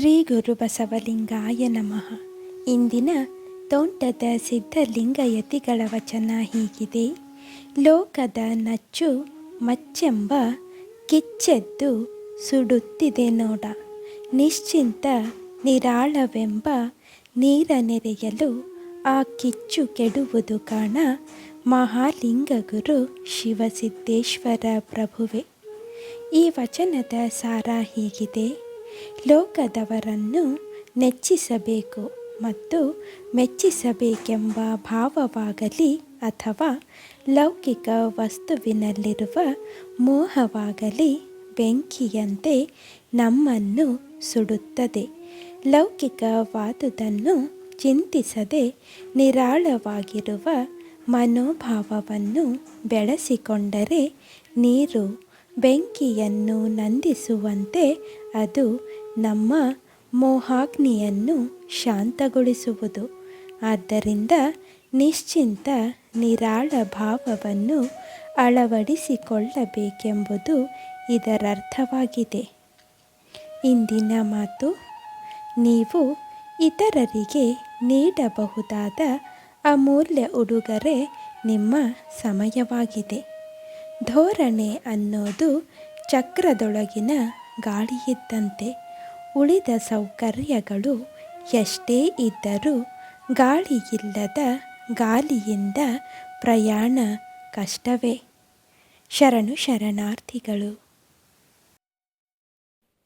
ಶ್ರೀ ಗುರು ಬಸವಲಿಂಗಾಯ ನಮಃ. ಇಂದಿನ ತೋಂಟದ ಸಿದ್ಧಲಿಂಗಯತಿಗಳ ವಚನ ಹೀಗಿದೆ. ಲೋಕದ ನಚ್ಚು ಮಚ್ಚೆಂಬ ಕಿಚ್ಚೆದ್ದು ಸುಡುತ್ತಿದೆ ನೋಡ. ನಿಶ್ಚಿಂತ ನಿರಾಳವೆಂಬ ನೀರ ನೆರೆಯಲು ಆ ಕಿಚ್ಚು ಕೆಡುವುದು ಕಾಣ. ಮಹಾಲಿಂಗ ಗುರು ಶಿವಸಿದ್ದೇಶ್ವರ ಪ್ರಭುವೆ. ಈ ವಚನದ ಸಾರ ಹೀಗಿದೆ. ಲೋಕದವರನ್ನು ನೆಚ್ಚಿಸಬೇಕು ಮತ್ತು ಮೆಚ್ಚಿಸಬೇಕೆಂಬ ಭಾವವಾಗಲಿ ಅಥವಾ ಲೌಕಿಕ ವಸ್ತುವಿನಲ್ಲಿರುವ ಮೋಹವಾಗಲಿ ಬೆಂಕಿಯಂತೆ ನಮ್ಮನ್ನು ಸುಡುತ್ತದೆ. ಲೌಕಿಕವಾದುದನ್ನು ಚಿಂತಿಸದೆ ನಿರಾಳವಾಗಿರುವ ಮನೋಭಾವವನ್ನು ಬೆಳೆಸಿಕೊಂಡರೆ ನೀರು ಬೆಂಕಿಯನ್ನು ನಂದಿಸುವಂತೆ ಅದು ನಮ್ಮ ಮೋಹಾಗ್ನಿಯನ್ನು ಶಾಂತಗೊಳಿಸುವುದು. ಆದ್ದರಿಂದ ನಿಶ್ಚಿಂತ ನಿರಾಳ ಭಾವವನ್ನು ಅಳವಡಿಸಿಕೊಳ್ಳಬೇಕೆಂಬುದು ಇದರರ್ಥವಾಗಿದೆ. ಇಂದಿನ ಮಾತು, ನೀವು ಇತರರಿಗೆ ನೀಡಬಹುದಾದ ಅಮೂಲ್ಯ ಉಡುಗೊರೆ ನಿಮ್ಮ ಸಮಯವಾಗಿದೆ. ಧೋರಣೆ ಅನ್ನೋದು ಚಕ್ರದೊಳಗಿನ ಗಾಳಿಯಿದ್ದಂತೆ ಉಳಿದ ಸೌಕರ್ಯಗಳು ಎಷ್ಟೇ ಇದ್ದರೂ ಗಾಳಿಯಿಲ್ಲದ ಗಾಲಿಯಿಂದ ಪ್ರಯಾಣ ಕಷ್ಟವೇ. ಶರಣು ಶರಣಾರ್ಥಿಗಳು.